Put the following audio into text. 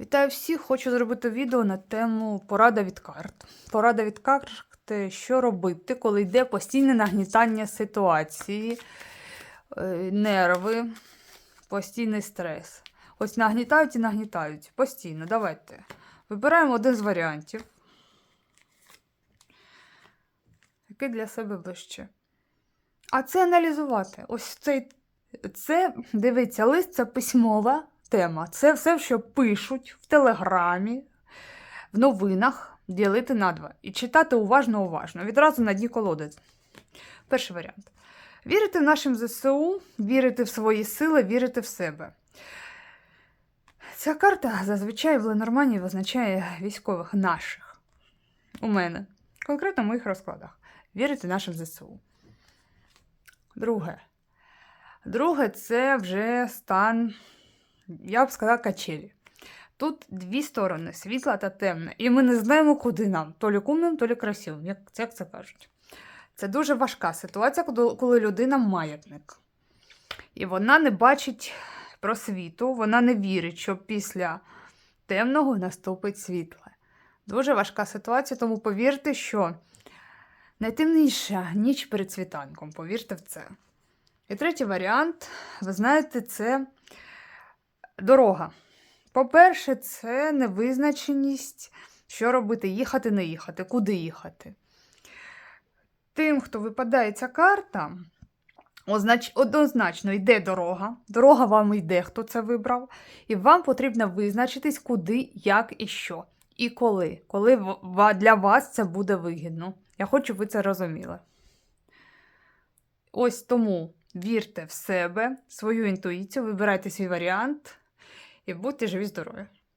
Вітаю всіх! Хочу зробити відео на тему порада від карт. Порада від карт, що робити, коли йде постійне нагнітання ситуації, е, нерви, постійний стрес. Ось нагнітають і нагнітають постійно. Давайте. Вибираємо один з варіантів. Який для себе ближче. А це аналізувати. Ось цей. Це, дивіться, лист це письмова тема. Це все, що пишуть в телеграмі, в новинах, ділити на два. І читати уважно-уважно. Відразу на дні колодець. Перший варіант. Вірити нашим ЗСУ, вірити в свої сили, вірити в себе. Ця карта зазвичай в Ленормані визначає військових наших. У мене. Конкретно в моїх розкладах. Вірити нашим ЗСУ. Друге. Друге, це вже стан, я б сказала, качелі. Тут дві сторони світла та темна. І ми не знаємо, куди нам. То лі кумним, то лі красивим, як, як це кажуть. Це дуже важка ситуація, коли людина маятник. І вона не бачить просвіту, вона не вірить, що після темного наступить світле. Дуже важка ситуація, тому повірте, що найтемніша ніч перед світанком. Повірте в це. І третій варіант, ви знаєте, це дорога. По-перше, це невизначеність, що робити, їхати, не їхати, куди їхати. Тим, хто випадає ця карта, означ... однозначно йде дорога. Дорога вам йде, хто це вибрав. І вам потрібно визначитись, куди, як і що. І коли. Коли для вас це буде вигідно. Я хочу, ви це розуміли. Ось тому вірте в себе, свою інтуїцію, вибирайте свій варіант і будьте живі здорові.